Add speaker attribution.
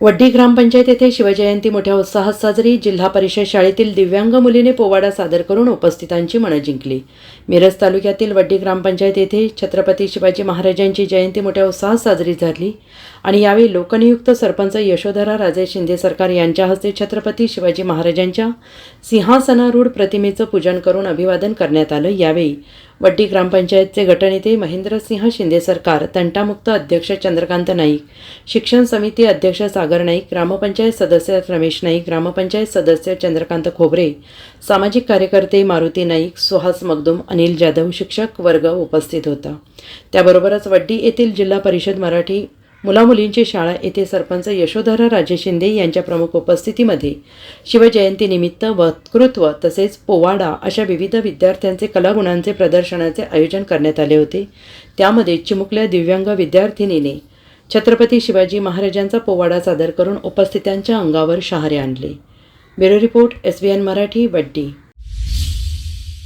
Speaker 1: वड्डी ग्रामपंचायत येथे शिवजयंती मोठ्या उत्साहात साजरी. जिल्हा परिषद शाळेतील दिव्यांग मुलीने पोवाडा सादर करून उपस्थितांची मनं जिंकली. मिरज तालुक्यातील वड्डी ग्रामपंचायत येथे छत्रपती शिवाजी महाराजांची जयंती मोठ्या उत्साहात साजरी झाली आणि यावेळी लोकनियुक्त सरपंच यशोधरा राजे शिंदे सरकार यांच्या हस्ते छत्रपती शिवाजी महाराजांच्या सिंहासनारूढ प्रतिमेचं पूजन करून अभिवादन करण्यात आलं. यावेळी वड्डी ग्रामपंचायतचे गटनेते महेंद्रसिंह शिंदे सरकार तंटामुक्त अध्यक्ष चंद्रकांत नाईक शिक्षण समिती अध्यक्ष सागर नाईक ग्रामपंचायत सदस्य रमेश नाईक ग्रामपंचायत सदस्य चंद्रकांत खोबरे सामाजिक कार्यकर्ते मारुती नाईक सुहास मगदुम अनिल जाधव शिक्षक वर्ग उपस्थित होता. त्याबरोबरच वड्डी येथील जिल्हा परिषद मराठी मुलामुलींची शाळा येथे सरपंच यशोधरा राजे शिंदे यांच्या प्रमुख उपस्थितीमध्ये. शिवजयंतीनिमित्त वक्तृत्व तसेच पोवाडा अशा विविध विद्यार्थ्यांचे कलागुणांचे प्रदर्शनाचे आयोजन करण्यात आले होते. त्यामध्ये चिमुकल्या दिव्यांग विद्यार्थिनीने छत्रपती शिवाजी महाराजांचा पोवाडा सादर करून उपस्थितांच्या अंगावर शहारे आणले. Bureau report S B N Marathi Vaddi.